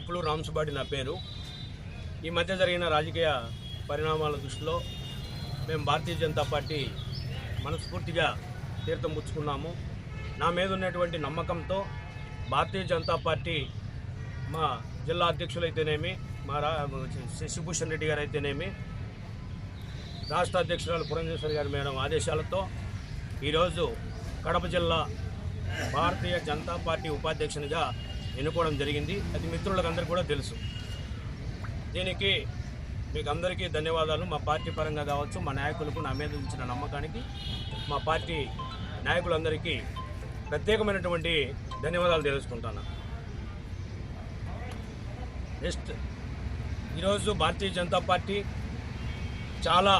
తిప్పులు రామ్సుబాటి నా పేరు. ఈ మధ్య జరిగిన రాజకీయ పరిణామాల దృష్టిలో మేము భారతీయ జనతా పార్టీ మనస్ఫూర్తిగా తీర్థం పుచ్చుకున్నాము. నా మీద ఉన్నటువంటి నమ్మకంతో భారతీయ జనతా పార్టీ మా జిల్లా అధ్యక్షులైతేనేమి మా రా శశిభూషణ్ రెడ్డి గారు అయితేనేమి రాష్ట్ర అధ్యక్షురాలు పురంధేశ్వరి గారి మేడం ఆదేశాలతో ఈరోజు కడప జిల్లా భారతీయ జనతా పార్టీ ఉపాధ్యక్షునిగా ఎన్నుకోవడం జరిగింది. అది మిత్రులకు కూడా తెలుసు. దీనికి మీకు అందరికీ ధన్యవాదాలు. మా పార్టీ పరంగా కావచ్చు మా నాయకులకు నా మీద ఉంచిన నమ్మకానికి మా పార్టీ నాయకులందరికీ ప్రత్యేకమైనటువంటి ధన్యవాదాలు తెలుసుకుంటాను. నెక్స్ట్ ఈరోజు భారతీయ జనతా పార్టీ చాలా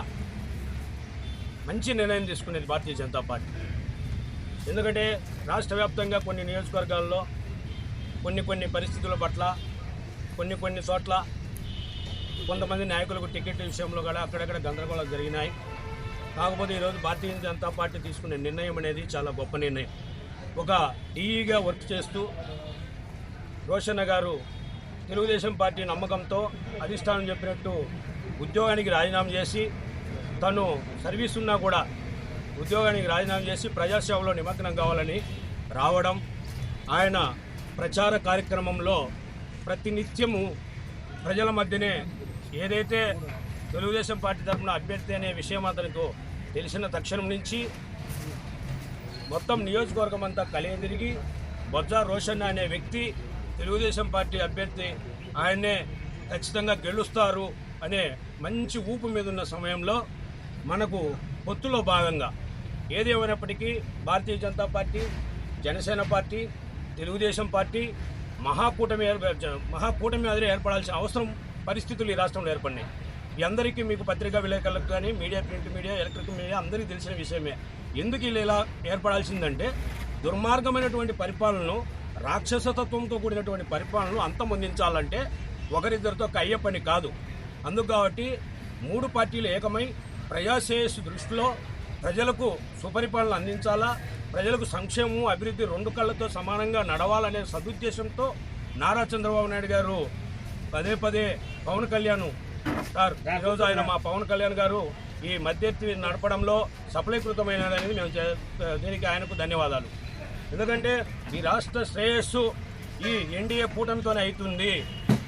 మంచి నిర్ణయం తీసుకునేది భారతీయ జనతా పార్టీ. ఎందుకంటే రాష్ట్ర వ్యాప్తంగా కొన్ని నియోజకవర్గాల్లో కొన్ని కొన్ని పరిస్థితుల పట్ల కొన్ని కొన్ని చోట్ల కొంతమంది నాయకులకు టికెట్ విషయంలో కూడా అక్కడక్కడ గందరగోళాలు జరిగినాయి. కాకపోతే ఈరోజు భారతీయ జనతా పార్టీ తీసుకునే నిర్ణయం అనేది చాలా గొప్ప నిర్ణయం. ఒక డీఈగా వర్క్ చేస్తూ రోషన్న గారు తెలుగుదేశం పార్టీ నమ్మకంతో అధిష్టానం చెప్పినట్టు ఉద్యోగానికి రాజీనామా చేసి తను సర్వీస్ ఉన్నా కూడా ఉద్యోగానికి రాజీనామా చేసి ప్రజాసేవలో నిమగ్నం కావాలని రావడం ఆయన ప్రచార కార్యక్రమంలో ప్రతినిత్యము ప్రజల మధ్యనే ఏదైతే తెలుగుదేశం పార్టీ తరఫున అభ్యర్థి అనే విషయం అతనికి తెలిసిన తక్షణం నుంచి మొత్తం నియోజకవర్గం అంతా కలియదిరిగి బొజ్జా రోషన్ అనే వ్యక్తి తెలుగుదేశం పార్టీ అభ్యర్థి ఆయన్నే ఖచ్చితంగా గెలుస్తారు అనే మంచి ఊపు మీద ఉన్న సమయంలో మనకు పొత్తులో భాగంగా ఏది Bharatiya Janata party Janasena party Telugu Desam party మహాకూటమి మహాకూటమి అదిరే ఏర్పడాల్సిన అవసరం పరిస్థితులు ఈ రాష్ట్రంలో ఏర్పడినాయి. మీ అందరికీ మీకు పత్రికా విలేకరులకు కానీ media print media electric media అందరికీ తెలిసిన విషయమే. ఎందుకు ఇలా ఇలా ఏర్పడాల్సిందంటే దుర్మార్గమైనటువంటి పరిపాలనను రాక్షసతత్వంతో కూడినటువంటి పరిపాలనను అంతమొందించాలంటే ఒకరిద్దరితో కయ్య పని కాదు. అందుకు కాబట్టి మూడు పార్టీలు ఏకమై ప్రజాశ్రేయస్సు దృష్టిలో ప్రజలకు సుపరిపాలన అందించాలా ప్రజలకు సంక్షేమం అభివృద్ధి రెండు కళ్ళతో సమానంగా నడవాలనే సదుద్దేశంతో నారా చంద్రబాబు నాయుడు గారు పదే పదే పవన్ కళ్యాణ్ సార్ ఈరోజు ఆయన మా పవన్ కళ్యాణ్ గారు ఈ మధ్యవర్తి నడపడంలో సఫలీకృతమైనది మేము చే- దీనికి ఆయనకు ధన్యవాదాలు. ఎందుకంటే ఈ రాష్ట్ర శ్రేయస్సు ఈ ఎన్డీఏ కూటమితోనే అవుతుంది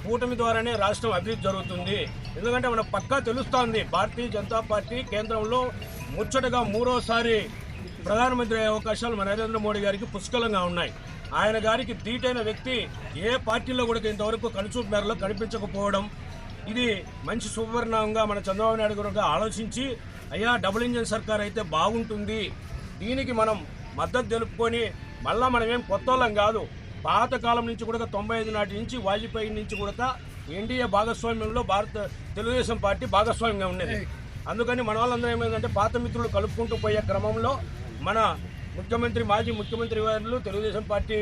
కూటమి ద్వారానే రాష్ట్రం అభివృద్ధి జరుగుతుంది. ఎందుకంటే మనకు పక్కా తెలుస్తోంది భారతీయ జనతా పార్టీ కేంద్రంలో ముచ్చటగా మూడోసారి ప్రధానమంత్రి అయ్యే అవకాశాలు మన నరేంద్ర మోడీ గారికి పుష్కలంగా ఉన్నాయి. ఆయన గారికి ధీటైన వ్యక్తి ఏ పార్టీలో కూడా ఇంతవరకు కనుచూపు మేరలో కనిపించకపోవడం ఇది మంచి సువర్ణంగా మన చంద్రబాబు నాయుడు గారు ఆలోచించి అయ్యా డబుల్ ఇంజన్ సర్కార్ అయితే బాగుంటుంది. దీనికి మనం మద్దతు తెలుపుకొని మళ్ళా మనం ఏం కొత్త వాళ్ళం కాదు. పాత కాలం నుంచి కూడా తొంభై ఐదు నాటి నుంచి వాజ్పేయి నుంచి కూడా ఎన్డీఏ భాగస్వామ్యంలో భారత తెలుగుదేశం పార్టీ భాగస్వామ్యంగా ఉండేది. అందుకని మన వాళ్ళందరూ ఏమైందంటే పాత మిత్రులు కలుపుకుంటూ పోయే క్రమంలో మన ముఖ్యమంత్రి మాజీ ముఖ్యమంత్రి వారు తెలుగుదేశం పార్టీ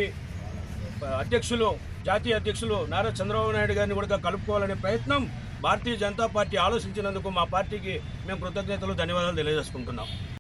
అధ్యక్షులు జాతీయ అధ్యక్షులు నారా చంద్రబాబు నాయుడు గారిని కూడా కలుపుకోవాలనే ప్రయత్నం భారతీయ జనతా పార్టీ ఆలోచించినందుకు మా పార్టీకి మేము కృతజ్ఞతలు ధన్యవాదాలు తెలియజేసుకుంటున్నాం.